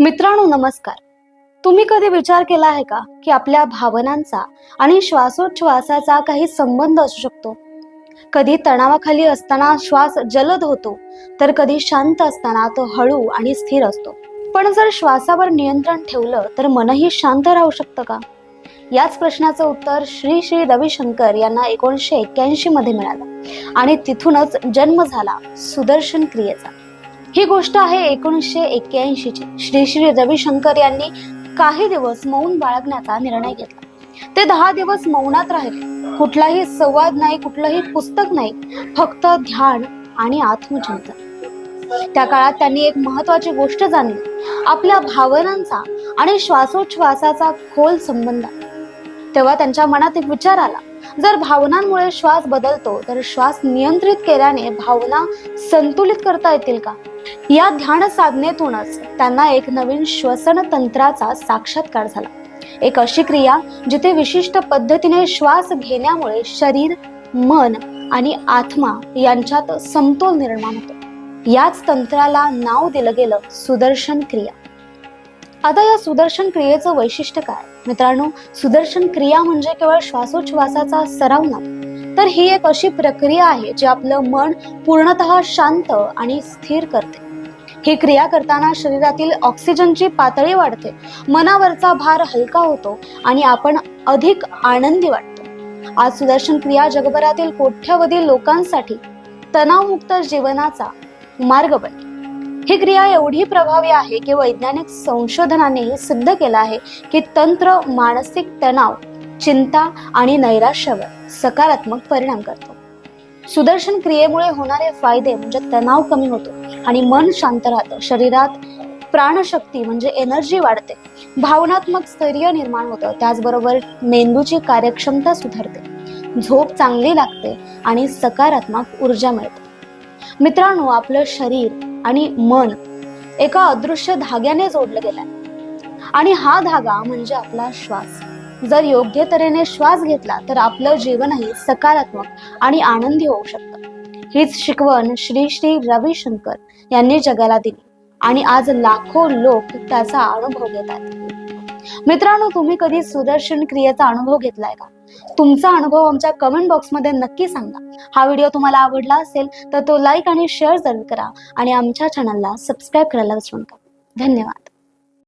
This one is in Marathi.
मित्रांनो नमस्कार. तुम्ही कधी विचार केला आहे का की आपल्या भावनांचा आणि श्वासोच्छ्वासाचा काही संबंध असू शकतो? कधी तणावाखाली असताना श्वास जलद होतो तर कधी शांत असताना तो हळू आणि स्थिर असतो. पण जर श्वासावर नियंत्रण ठेवलं तर मनही शांत राहू शकतं का? याच प्रश्नाचं उत्तर श्री श्री रविशंकर यांना एकोणीसशे एक्क्याऐंशी मध्ये मिळालं. आणि तिथूनच जन्म झाला सुदर्शन क्रियेचा. ही गोष्ट आहे एकोणीसशे एक्क्याऐंशी ची. श्री श्री रविशंकर यांनी काही दिवस मौन बाळगण्याचा निर्णय घेतला. ते दहा दिवस मौनात राहिले. कुठलाही संवाद नाही कुठलंही पुस्तक नाही फक्त ध्यान आणि आत्मचिंतन. त्या काळात त्यांनी एक महत्वाची गोष्ट जाणली. आपल्या भावनांचा आणि श्वासोच्छवासाचा खोल संबंध. तेव्हा त्यांच्या मनात एक विचार आला. जर भावनांमुळे श्वास बदलतो तर श्वास नियंत्रित केल्याने भावना संतुलित करता येतील का? या ध्यान साधनेतूनच त्यांना एक नवीन श्वसन तंत्राचा साक्षात्कार झाला. एक अशी क्रिया जिथे विशिष्ट पद्धतीने श्वास घेण्यामुळे शरीर मन आणि आत्मा यांच्यात समतोल निर्माण होतो. याच तंत्राला नाव दिलं गेलं सुदर्शन क्रिया. आता या सुदर्शन क्रियेचं वैशिष्ट्य काय? मित्रांनो सुदर्शन क्रिया म्हणजे केवळ श्वासोच्छ्वासाचा सराव नाही तर ही एक अशी प्रक्रिया आहे जी आपलं मन पूर्णतः शांत आणि स्थिर करते. ही क्रिया करताना शरीरातील ऑक्सिजनची पातळी वाढते. मनावरचा भार हलका होतो आणि आपण अधिक आनंदी वाटतो. आज सुदर्शन क्रिया जगभरातील कोट्यवधी लोकांसाठी तणावमुक्त जीवनाचा मार्ग बनली. ही क्रिया एवढी प्रभावी आहे की वैज्ञानिक संशोधनाने सिद्ध केलं आहे की तंत्र मानसिक तणाव चिंता आणि नैराश्यावर सकारात्मक परिणाम करतो. सुदर्शन क्रियेमुळे होणारे फायदे म्हणजे तणाव कमी होतो आणि मन शांत राहतं. शरीरात प्राणशक्ती म्हणजे एनर्जी वाढते. भावनात्मक स्थैर्य निर्माण होतं. त्याचबरोबर मेंदूची कार्यक्षमता सुधारते. झोप चांगली लागते आणि सकारात्मक ऊर्जा मिळते. मित्रांनो आपलं शरीर आणि मन एका अदृश्य धाग्याने जोडलं गेलं आणि हा धागा म्हणजे आपला श्वास. जर योग्य तऱ्हेने श्वास घेतला तर आपलं जीवनही सकारात्मक आणि आनंदी होऊ शकतं. हीच शिकवण श्री श्री रविशंकर यांनी जगाला दिली आणि आज लाखो लोक त्याचा अनुभव घेत आहेत. मित्रांनो तुम्ही कधी सुदर्शन क्रियेचा अनुभव घेतलाय का? तुमचा अनुभव आमच्या कमेंट बॉक्समध्ये नक्की सांगा. हा व्हिडिओ तुम्हाला आवडला असेल तर तो लाईक आणि शेअर जरूर करा आणि आमच्या चॅनलला सबस्क्राईब करायला विसरू नका. धन्यवाद.